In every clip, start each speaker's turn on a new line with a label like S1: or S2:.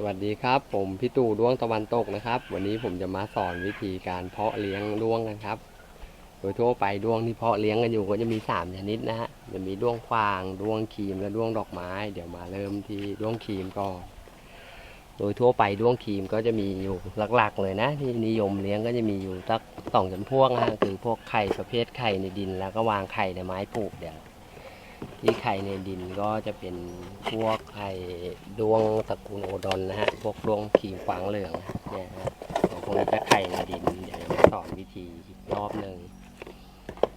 S1: สวัสดีครับ ผมพี่ตู่ดวงตะวันตกนะครับ วันนี้ผมจะมาสอนวิธีการเพาะเลี้ยงด้วงกันครับ โดยทั่วไปด้วงที่เพาะเลี้ยงกันอยู่ก็จะมี3ชนิดนะฮะจะมีด้วงควางด้วงครีมและด้วงดอกไม้ เดี๋ยวมาเริ่มที่ด้วงครีมก่อนโดยทั่วไปด้วงครีมก็จะมีอยู่หลักๆ เลยนะ ที่นิยมเลี้ยงก็จะมีอยู่สักสองจำพวกนะคือพวกไข่ประเภทไข่ในดิน แล้วก็วางไข่ในไม้ปลูกเดี๋ยว ที่ไข่ในดินก็จะเป็นพวกไข่ดวงตระกูลโอดอนนะฮะ พวกดวงขีขวางเหลืองเนี่ยฮะของพวกนี้จะไข่ในดิน เดี๋ยวจะมาสอนวิธีอีกรอบหนึ่ง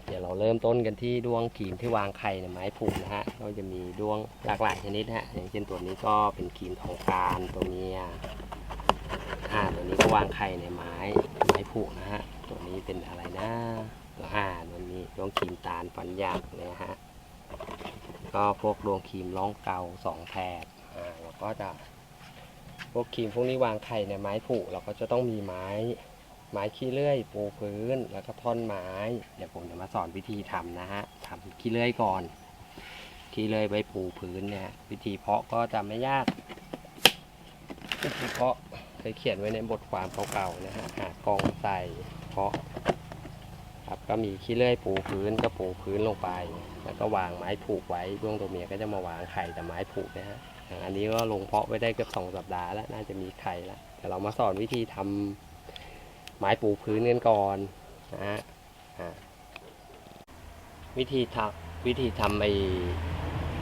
S1: เดี๋ยวเราเริ่มต้นกันที่ดวงขีมที่วางไข่ในไม้ผูกนะฮะ ก็จะมีดวงหลากหลายชนิดฮะ อย่างเช่นตัวนี้ก็เป็นขีมทองการตัวเมียอ่าตัวนี้ก็วางไข่ในไม้ไม้ผูกนะฮะ ตัวนี้เป็นอะไรนะตัวอ่าตัวนี้ดวงขีมตาลฟันหยาบเนี่ยฮะ ก็พวกดวงครีมร้องเก่าสองแถบอ่าแล้วก็จะพวกครีมพวกนี้วางไข่ในไม้ผุเราก็จะต้องมีไม้ ไม้ขี้เลื่อยปูพื้นแล้วก็ท่อนไม้ เดี๋ยวผมจะมาสอนวิธีทำนะฮะทำขี้เลื่อยก่อนขี้เลื่อยไว้ปูพื้นเนี่ยวิธีเพาะก็จะไม่ยากวิธีเพาะเคยเขียนไว้ในบทความเก่าๆนะฮะหากองใส่เพาะ ก็มีขี้เลื่อยปูพื้นก็ปูพื้นลงไป แล้วก็วางไม้ผูกไว้ดวงตัวเมียก็จะมาวางไข่แต่ไม้ผูกนะฮะอันนี้ก็ลงเพาะไว้ได้เกือบสองสัปดาห์แล้วน่าจะมีไข่แล้วแต่เรามาสอนวิธีทำไม้ปูพื้นกันก่อนนะฮะวิธีทำวิธีทำไอ้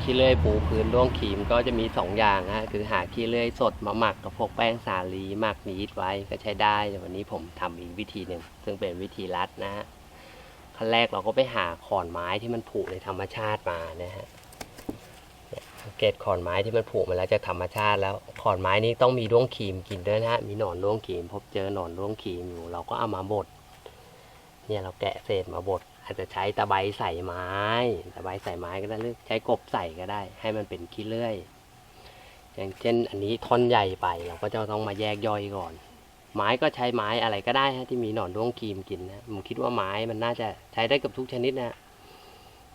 S1: ขี้เลื่อยปูพื้นด้วงครีมก็จะมีสองอย่างฮะคือหาขี้เลื่อยสดมาหมักกับพวกแป้งสาลีหมักนีดไว้ก็ใช้ได้แต่วันนี้ผมทำอีกวิธีหนึ่งซึ่งเป็นวิธีรัดนะฮะ ขั้นแรกเราก็ไปหาขอนไม้ที่มันผุในธรรมชาติมานะฮะเนี่ยสังเกตขอนไม้ที่มันผุมาแล้วจากธรรมชาติแล้วขอนไม้นี้ต้องมีด้วงครีมกินด้วยนะฮะมีหนอนด้วงครีมพบเจอหนอนด้วงครีมอยู่ เราก็เอามาบดเนี่ยเราแกะเศษมาบดอาจจะใช้ตะไบใส่ไม้ตะไบใส่ไม้ก็ได้หรือใช้กบใส่ก็ได้ ให้มันเป็นขี้เลื่อย อย่างเช่น อันนี้ท่อนใหญ่ไปเราก็จะต้องมาแยกย่อยก่อน ไม้ก็ใช้ไม้อะไรก็ได้ฮะที่มีหนอนด้วงครีมกินนะผมคิดว่าไม้มันน่าจะใช้ได้กับทุกชนิดนะ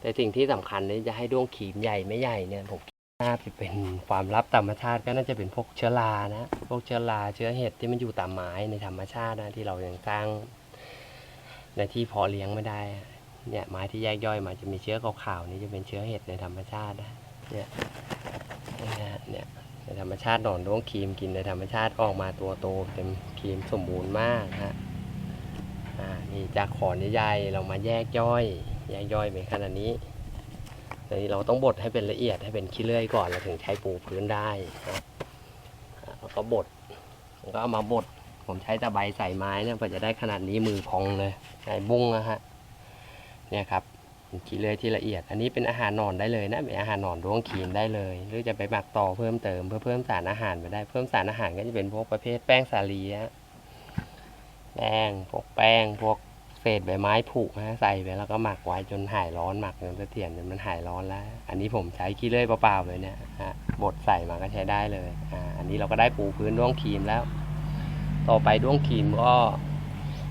S1: แต่สิ่งที่สำคัญเนี่ยจะให้ด้วงครีมใหญ่ไม่ใหญ่เนี่ยผมคิดน่าจะเป็นความลับธรรมชาติก็น่าจะเป็นพวกเชื้อรานะพวกเชื้อราเชื้อเห็ดที่มันอยู่ตามไม้ในธรรมชาตินะที่เรายังสร้าง ในที่เพาะเลี้ยงไม่ได้ เนี่ยไม้ที่แยกย่อยมาจะมีเชื้อขาวๆนี่จะเป็นเชื้อเห็ดในธรรมชาตินะเนี่ย ในธรร มชาติหนอนด้วงครีมกินในธรรมชาติออกมาตัวโตเต็มครีมสมบูรณ์มากฮะอ่านี่จากขอนใหญ่ๆเรามาแยกย่อยแยกย่อยเป็นขนาดนี้ตอนนี้เราต้องบดให้เป็นละเอียดให้เป็นขี้เลื่อยก่อนเราถึงใช้ปูพื้นได้นะแล้วก็บดแล้วก็เอามาบดผมใช้ตะไบใส่ไม้เนี่ยเพื่อจะได้ขนาดนี้มือพองเลยใส่บุ้งนะฮะเนี่ยครับ ขี้เลื่อยที่ละเอียด อันนี้เป็นอาหารนอนได้เลยนะเป็นอาหารนอนร่วงครีมได้เลย หรือจะไปหมักต่อเพิ่มเติมเพื่อเพิ่มสารอาหารไปได้ เพิ่มสารอาหารก็จะเป็นพวกประเภทแป้งสาลีฮะแป้งพวกแป้งพวกเศษใบไม้ผุนะใส่ไปแล้วก็หมักไว้จนหายร้อนหมักจนเสถียรจนมันหายร้อนแล้ว อันนี้ผมใช้ขี้เลื่อยเปล่าๆเลยเนี่ยฮะบดใส่มาก็ใช้ได้เลยอ่าอันนี้เราก็ได้ปูพื้นร่วงครีมแล้ว ต่อไปด้วงครีมก็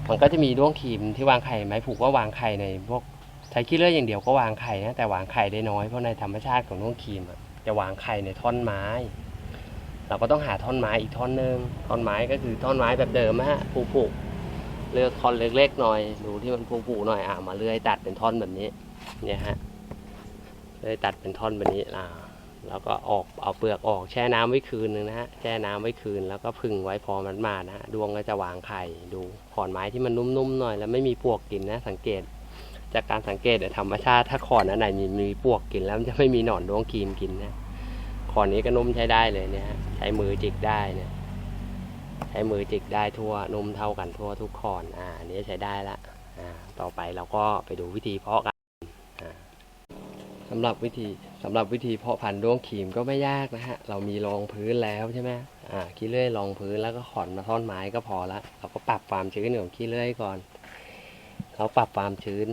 S1: มันก็จะมีด้วงครีมที่วางไข่ไม้ผูกก็วางไข่ในพวก ใช้ขี้เลื่อยอย่างเดียวก็วางไข่นะแต่วางไข่ได้น้อยเพราะในธรรมชาติของน้องครีมอะจะวางไข่ในท่อนไม้ เราก็ต้องหาท่อนไม้อีกท่อนหนึงท่อนไม้ก็คือท่อนไม้แบบเดิมนะฮะผูกๆเลือกท่อนเล็กๆหน่อยดูที่มันผูกๆหน่อยอ่ามาเลื่อยตัดเป็นท่อนแบบนี้เนี่ยฮะเลื่อยตัดเป็นท่อนแบบนี้อ่าแล้วก็ออกเอาเปลือกออกแช่น้ำไว้คืนนึงนะฮะแช่น้ำไว้คืนแล้วก็พึ่งไว้พอมันมานะฮะดวงก็จะวางไข่ดูขอนไม้ที่มันนุ่มๆหน่อย แล้วไม่มีปวกกินนะสังเกต จากการสังเกตธรรมชาติถ้าขอนอันไหนมีมีปวกกินแล้วมันจะไม่มีหนอนดวงครีมกินนะขอนนี้ก็นุ่มใช้ได้เลยเนี่ยใช้มือจิกได้เนี่ย ใช้มือจิกได้ทั่วนุ่มเท่ากันทั่วทุกขอนอ่าอันนี้ใช้ได้ละอ่าต่อไปเราก็ไปดูวิธีเพาะกันอ่าสำหรับวิธีสำหรับวิธีเพาะพันธุ์ด้วงครีมก็ไม่ยากนะฮะ เรามีรองพื้นแล้วใช่ไหมอ่าขี้เลื่อยรองพื้นแล้วก็ขอนมาท่อนไม้ก็พอละเราก็ปรับความชื้นของขี้เลื่อยก่อน เราปรับความชื้น